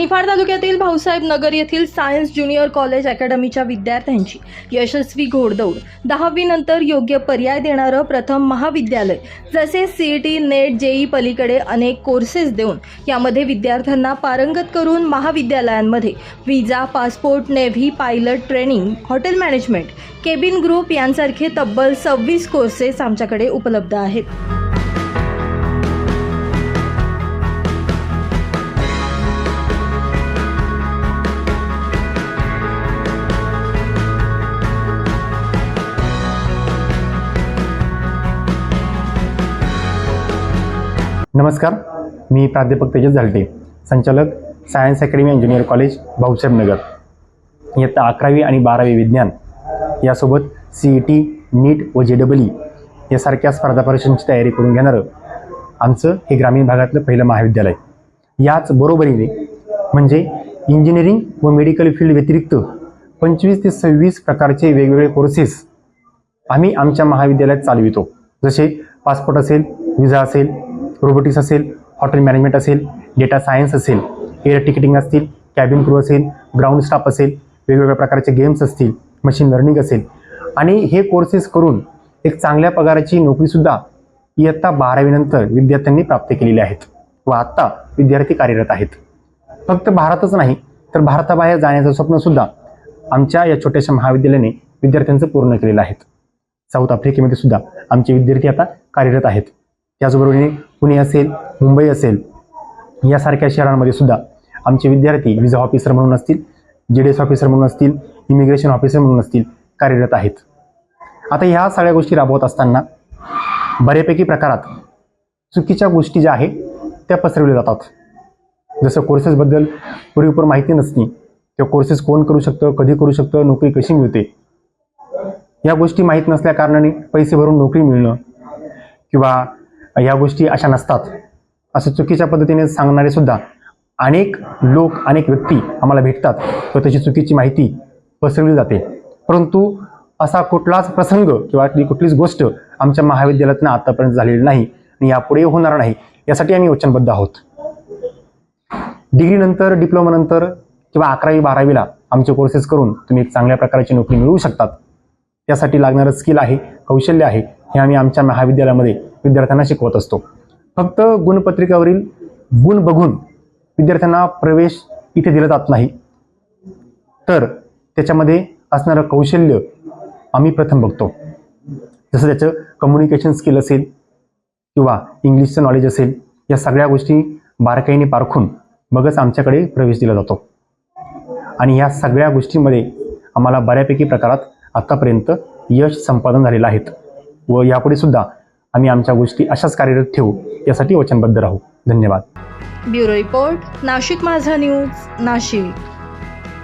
निफाड तालुक्यातील भाऊसाहेब नगर येथील science junior college अकॅडमीच्या विद्यार्थ्यांची यशस्वी घोडदौड. दहावीनंतर योग्य पर्याय देणारं प्रथम महाविद्यालय जसे सी टी नेट जेई पलीकडे अनेक कोर्सेस देऊन यामध्ये विद्यार्थ्यांना पारंगत करून महाविद्यालयांमध्ये visa passport navy pilot training hotel management cabin group यांसारखे तब्बल सव्वीस कोर्सेस आमच्याकडे उपलब्ध आहेत. नमस्कार मी प्राध्यापक तेजस झालटे संचालक science academy engineer college Bhausaheb Nagar इयत्ता अकरावी आणि बारावी विज्ञान यासोबत सी ई टी नीट व जे डबल ई यासारख्या स्पर्धा परीक्षांची तयारी करून घेणारं आमचं हे ग्रामीण भागातलं पहिलं महाविद्यालय. याच बरोबरीने म्हणजे इंजिनिअरिंग व मेडिकल फील्ड व्यतिरिक्त पंचवीस ते सव्वीस प्रकारचे वेगवेगळे कोर्सेस आम्ही आमच्या महाविद्यालयात चालवितो. जसे पासपोर्ट असेल विजा असेल रोबोटिक्स असेल हॉटेल मॅनेजमेंट असेल डेटा सायन्स असेल एअर टिकेटिंग असतील कॅबिन क्रू असेल ग्राउंड स्टाफ असेल वेगवेगळ्या प्रकारचे गेम्स असतील मशीन लर्निंग असेल. आणि हे कोर्सेस करून एक चांगल्या पगाराची नोकरीसुद्धा इयत्ता बारावीनंतर विद्यार्थ्यांनी प्राप्त केलेली आहेत व आत्ता विद्यार्थी कार्यरत आहेत. फक्त भारतच नाही तर भारताबाहेर जाण्याचं स्वप्नसुद्धा आमच्या या छोट्याशा महाविद्यालयाने विद्यार्थ्यांचं पूर्ण केलेलं आहे साऊथ आफ्रिकेमध्ये सुद्धा आमचे विद्यार्थी आता कार्यरत आहेत. त्याचबरोबरीने पुणे असेल मुंबई असेल यासारख्या शहरांमध्ये सुद्धा आमचे विद्यार्थी विजा ऑफिसर म्हणून असतील जी डी एस ऑफिसर म्हणून असतील इमिग्रेशन ऑफिसर म्हणून असतील कार्यरत आहेत. आता ह्या सगळ्या गोष्टी राबवत असताना बऱ्यापैकी प्रकारात चुकीच्या गोष्टी ज्या आहेत त्या पसरवल्या जातात. जसं कोर्सेसबद्दल पुरेपूर माहिती नसती किंवा कोर्सेस कोण करू शकतं कधी करू शकतं नोकरी कशी मिळते? या गोष्टी माहीत नसल्या कारणाने पैसे भरून नोकरी मिळणं किंवा या गोष्टी अशा नसतात. असं चुकीच्या पद्धतीने सांगणारे सुद्धा अनेक लोक अनेक व्यक्ती आम्हाला भेटतात. व त्याची चुकीची माहिती पसरवली जाते. परंतु असा कुठलाच प्रसंग किंवा कुठलीच गोष्ट आमच्या महाविद्यालयातनं आतापर्यंत झालेली नाही आणि यापुढे होणार नाही यासाठी आम्ही वचनबद्ध आहोत. डिग्रीनंतर डिप्लोमानंतर किंवा अकरावी बारावीला आमचे कोर्सेस करून तुम्ही एक चांगल्या प्रकारची नोकरी मिळवू शकतात. त्यासाठी लागणारं स्किल आहे कौशल्य आहे. हे आम्ही आमच्या महाविद्यालयामध्ये विद्यार्थ्यांना शिकवत असतो. फक्त गुणपत्रिकावरील गुण बघून विद्यार्थ्यांना प्रवेश इथे दिला जात नाही. तर त्याच्यामध्ये असणारं कौशल्य आम्ही प्रथम बघतो. जसं त्याचं कम्युनिकेशन स्किल असेल किंवा इंग्लिशचं नॉलेज असेल या सगळ्या गोष्टी बारकाईने पारखून मगच आमच्याकडे प्रवेश दिला जातो. आणि या सगळ्या गोष्टींमध्ये आम्हाला बऱ्यापैकी प्रकारात आत्तापर्यंत यश संपादन झालेलं आहेत व यापुढे सुद्धा आम्ही आमच्या गोष्टी अशाच कार्यरत ठेवू यासाठी वचनबद्ध राहू. धन्यवाद. ब्युरो रिपोर्ट नाशिक माझा न्यूज नाशिक.